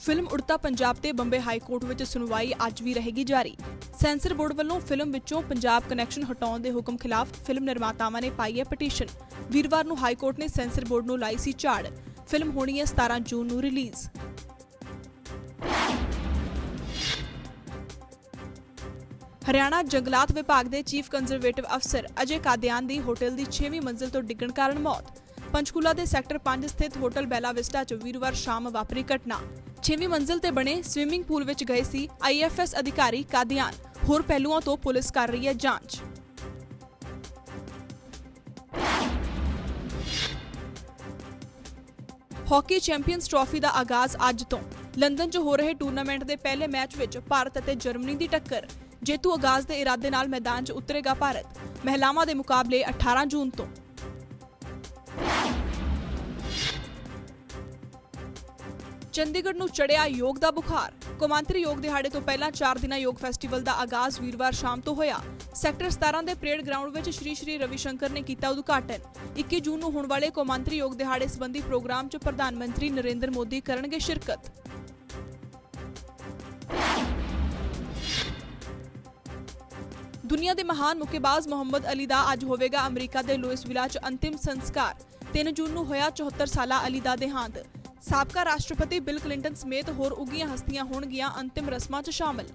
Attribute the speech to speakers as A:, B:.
A: Film Udta Punjab ਤੇ Bombay high court ਵਿੱਚ ਸੁਣਵਾਈ ਅੱਜ ਵੀ ਰਹੇਗੀ ਜਾਰੀ। ਸੈਂਸਰ ਬੋਰਡ ਵੱਲੋਂ ਫਿਲਮ ਵਿੱਚੋਂ ਪੰਜਾਬ ਕਨੈਕਸ਼ਨ ਹਟਾਉਣ ਦੇ ਹੁਕਮ ਖਿਲਾਫ ਫਿਲਮ ਨਿਰਮਾਤਾਵਾਂ ਨੇ ਪਾਈ ਹੈ ਪਟੀਸ਼ਨ। ਵੀਰਵਾਰ ਨੂੰ ਹਾਈ ਕੋਰਟ ਨੇ ਸੈਂਸਰ ਬੋਰਡ ਨੂੰ ਲਾਈ ਸੀ ਝਾੜ। ਫਿਲਮ ਹੋਣੀ ਹੈ 17 ਜੂਨ ਨੂੰ ਰਿਲੀਜ਼। ਹਰਿਆਣਾ ਜੰਗਲਾਤ ਵਿਭਾਗ ਦੇ ਚੀਫ ਕੰਜ਼ਰਵੇਟਿਵ ਅਫਸਰ ਅਜੇ ਕਾਦਿਆਨ ਦੀ ਹੋਟਲ ਦੀ 6ਵੀਂ ਮੰਜ਼ਿਲ ਤੋਂ ਡਿੱਗਣ ਕਾਰਨ ਮੌਤ। ਪੰਚਕੂਲਾ ਦੇ ਸੈਕਟਰ 5 ਸਥਿਤ ਹੋਟਲ ਬੈਲਾ ਵਿਸਟਾ 'ਚ ਵੀਰਵਾਰ ਸ਼ਾਮ ਵਾਪਰੀ ਘਟਨਾ। 6ਵੀਂ ਮੰਜ਼ਿਲ ਤੇ ਬਣੇ ਸਵਿਮਿੰਗ ਪੂਲ ਵਿੱਚ ਗਏ ਸੀ ਆਈਐਫਐਸ ਅਧਿਕਾਰੀ ਕਾਦਿਆਨ। ਹੋਰ ਪਹਿਲੂਆਂ ਤੋਂ ਪੁਲਿਸ ਕਰ ਰਹੀ ਹੈ ਜਾਂਚ। ਹਾਕੀ ਚੈਂਪੀਅਨਸ ਟਰਾਫੀ ਦਾ ਆਗਾਜ਼ ਅੱਜ ਤੋਂ। ਲੰਡਨ 'ਚ ਹੋ ਰਹੇ ਟੂਰਨਾਮੈਂਟ ਦੇ ਪਹਿਲੇ ਮੈਚ ਵਿੱਚ ਭਾਰਤ ਅਤੇ ਜਰਮਨੀ ਦੀ ਟੱਕਰ। ਜੇਤੂ ਆਗਾਜ਼ ਦੇ ਇਰਾਦੇ ਨਾਲ ਮੈਦਾਨ 'ਚ ਉਤਰੇਗਾ ਭਾਰਤ। ਮਹਿਲਾਵਾਂ ਦੇ ਮੁਕਾਬਲੇ 18 ਜੂਨ ਤੋਂ। ਚੰਡੀਗੜ੍ਹ ਨੂੰ ਚੜਿਆ ਯੋਗ ਦਾ ਬੁਖਾਰ। ਕੌਮਾਂਤਰੀ ਯੋਗ ਦਿਹਾੜੇ ਤੋਂ ਪਹਿਲਾਂ 4 ਦਿਨਾ ਯੋਗ ਫੈਸਟੀਵਲ ਦਾ ਆਗਾਜ਼ ਵੀਰਵਾਰ ਸ਼ਾਮ ਤੋਂ ਹੋਇਆ। ਸੈਕਟਰ 17 ਦੇ ਪਰੇਡ ਗਰਾਊਂਡ ਵਿੱਚ ਸ਼੍ਰੀ ਸ਼੍ਰੀ ਰਵੀ ਸ਼ੰਕਰ ਨੇ ਕੀਤਾ ਉਦਘਾਟਨ। 21 ਜੂਨ ਨੂੰ ਹੋਣ ਵਾਲੇ ਕੌਮਾਂਤਰੀ ਯੋਗ ਦਿਹਾੜੇ ਸੰਬੰਧੀ ਪ੍ਰੋਗਰਾਮ 'ਚ ਪ੍ਰਧਾਨ ਮੰਤਰੀ ਨਰਿੰਦਰ ਮੋਦੀ ਕਰਨਗੇ ਸ਼ਿਰਕਤ। ਦੁਨੀਆ ਦੇ ਮਹਾਨ ਮੁੱਕੇਬਾਜ਼ ਮੁਹੰਮਦ ਅਲੀ ਦਾ ਅੱਜ ਹੋਵੇਗਾ ਅਮਰੀਕਾ ਦੇ ਲੂਇਸਵਿਲਾ 'ਚ ਅੰਤਿਮ ਸੰਸਕਾਰ। 3 ਜੂਨ ਨੂੰ ਹੋਇਆ 74 ਸਾਲਾ ਅਲੀ ਦਾ ਦੇਹਾਂਤ। ਸਾਬਕਾ ਰਾਸ਼ਟਰਪਤੀ ਬਿਲ ਕਲਿੰਟਨ ਸਮੇਤ ਹੋਰ ਉੱਘੀਆਂ ਹਸਤੀਆਂ ਹੋਣਗੀਆਂ ਅੰਤਿਮ ਰਸਮਾਂ 'ਚ ਸ਼ਾਮਲ।